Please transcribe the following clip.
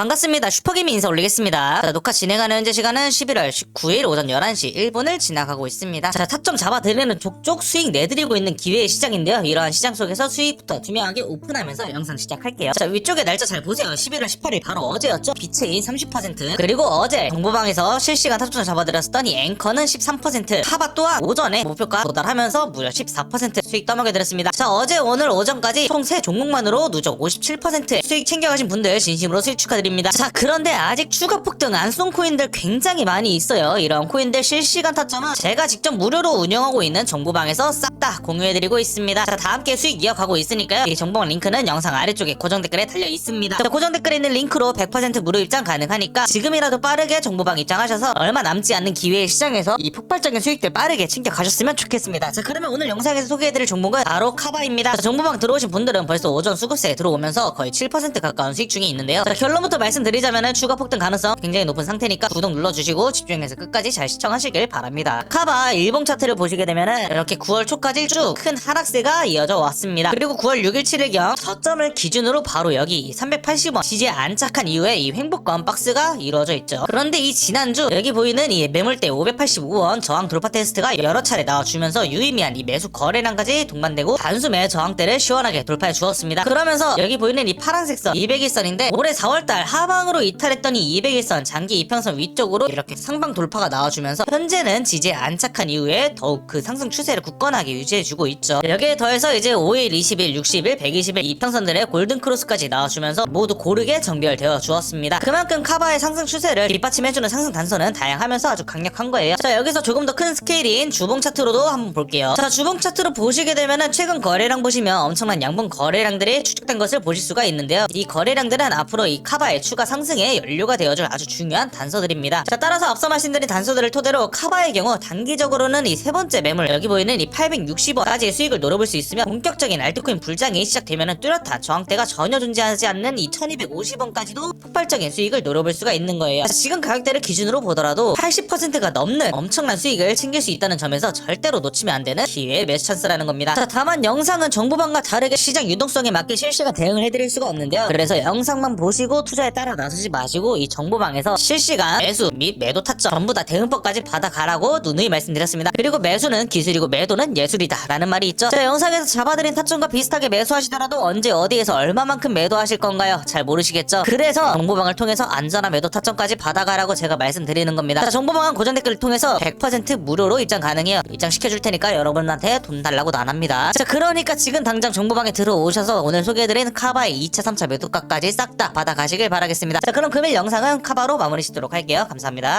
반갑습니다. 슈퍼게임 인사 올리겠습니다. 자, 녹화 진행하는 현재 시간은 11월 19일 오전 11시 1분을 지나가고 있습니다. 자, 타점 잡아드리는 족족 수익 내드리고 있는 기회의 시장인데요. 이러한 시장 속에서 수익부터 투명하게 오픈하면서 영상 시작할게요. 자, 위쪽에 날짜 잘 보세요. 11월 18일 바로 어제였죠. 비체인 30% 그리고 어제 정보방에서 실시간 타점 이 앵커는 13% 카바 또한 오전에 목표가 도달하면서 무려 14% 수익 떠먹여 드렸습니다. 자, 어제 오늘 오전까지 총세 종목만으로 누적 57% 수익 챙겨가신 분들 진심으로 수익 축하드립니다. 자, 그런데 아직 추가 폭등 안 쏜 코인들 굉장히 많이 있어요. 이런 코인들 실시간 타점은 제가 직접 무료로 운영하고 있는 정보방에서 싹 다 공유해드리고 있습니다. 자, 다 함께 수익 이어가고 있으니까요. 이 정보방 링크는 영상 아래쪽에 고정 댓글에 달려 있습니다. 자, 고정 댓글에 있는 링크로 100% 무료 입장 가능하니까 지금이라도 빠르게 정보방 입장하셔서 얼마 남지 않는 기회의 시장에서 이 폭발적인 수익들 빠르게 챙겨가셨으면 좋겠습니다. 자, 그러면 오늘 영상에서 소개해드릴 종목은 바로 카바입니다. 자, 정보방 들어오신 분들은 벌써 오전 수급세에 들어오면서 거의 7% 가까운 수익 중에 있는데요. 자, 결론부터 말씀드리자면 추가 폭등 가능성 굉장히 높은 상태니까 구독 눌러주시고 집중해서 끝까지 잘 시청하시길 바랍니다. 카바 일봉 차트를 보시게 되면은 이렇게 9월 초까지 쭉 큰 하락세가 이어져 왔습니다. 그리고 9월 6일 7일경 저점을 기준으로 바로 여기 380원 지지에 안착한 이후에 이 횡보권 박스가 이루어져 있죠. 그런데 이 지난주 여기 보이는 이 매물대 585원 저항 돌파 테스트가 여러 차례 나와주면서 유의미한 이 매수 거래량까지 동반되고 단숨에 저항대를 시원하게 돌파해 주었습니다. 그러면서 여기 보이는 이 파란색 선 200일선인데 올해 4월달 하방으로 이탈했던 이 200일선 장기 이평선 위쪽으로 이렇게 상방 돌파가 나와주면서 현재는 지지에 안착한 이후에 더욱 그 상승 추세를 굳건하게 유지해주고 있죠. 여기에 더해서 이제 5일, 20일, 60일, 120일 이평선들의 골든 크로스까지 나와주면서 모두 고르게 정비되어 주었습니다. 그만큼 카바의 상승 추세를 뒷받침해주는 상승 단선은 다양하면서 아주 강력한 거예요. 자 여기서 조금 더 큰 스케일인 주봉 차트로도 한번 볼게요. 자 주봉 차트로 보시게 되면은 최근 거래량 보시면 엄청난 양봉 거래량들이 추적된 것을 보실 수가 있는데요. 이 거래량들은 앞으로 이 카바의 추가 상승에 연료가 되어줄 아주 중요한 단서들입니다. 자 따라서 앞서 말씀드린 단서들을 토대로 카바의 경우 단기적으로는 이 세 번째 매물 여기 보이는 이 860원까지의 수익을 노려볼 수 있으며 본격적인 알트코인 불장이 시작되면은 뚜렷한 저항대가 전혀 존재하지 않는 이 1250원까지도 폭발적인 수익을 노려볼 수가 있는 거예요. 자, 지금 가격대를 기준으로 보더라도 80%가 넘는 엄청난 수익을 챙길 수 있다는 점에서 절대로 놓치면 안 되는 기회의 매수 찬스라는 겁니다. 자, 다만 영상은 정보방과 다르게 시장 유동성에 맞게 실시간 대응을 해드릴 수가 없는데요. 그래서 영상만 보시고 투자에 따라 나서지 마시고 이 정보방에서 실시간 매수 및 매도 타점 전부 다 대응법까지 받아가라고 누누이 말씀드렸습니다. 그리고 매수는 기술이고 매도는 예술이다 라는 말이 있죠. 자, 영상에서 잡아드린 타점과 비슷하게 매수하시더라도 언제 어디에서 얼마만큼 매도하실 건가요? 잘 모르시겠죠? 그래 서 정보방을 통해서 안전한 매도 타점까지 받아가라고 제가 말씀드리는 겁니다. 자, 정보방은 고정 댓글을 통해서 100% 무료로 입장 가능해요. 입장 시켜줄 테니까 여러분한테 돈 달라고도 안 합니다. 자, 그러니까 지금 당장 정보방에 들어오셔서 오늘 소개해드린 카바의 2차, 3차 매도가까지 싹 다 받아가시길 바라겠습니다. 자, 그럼 금일 영상은 카바로 마무리 짓도록 할게요. 감사합니다.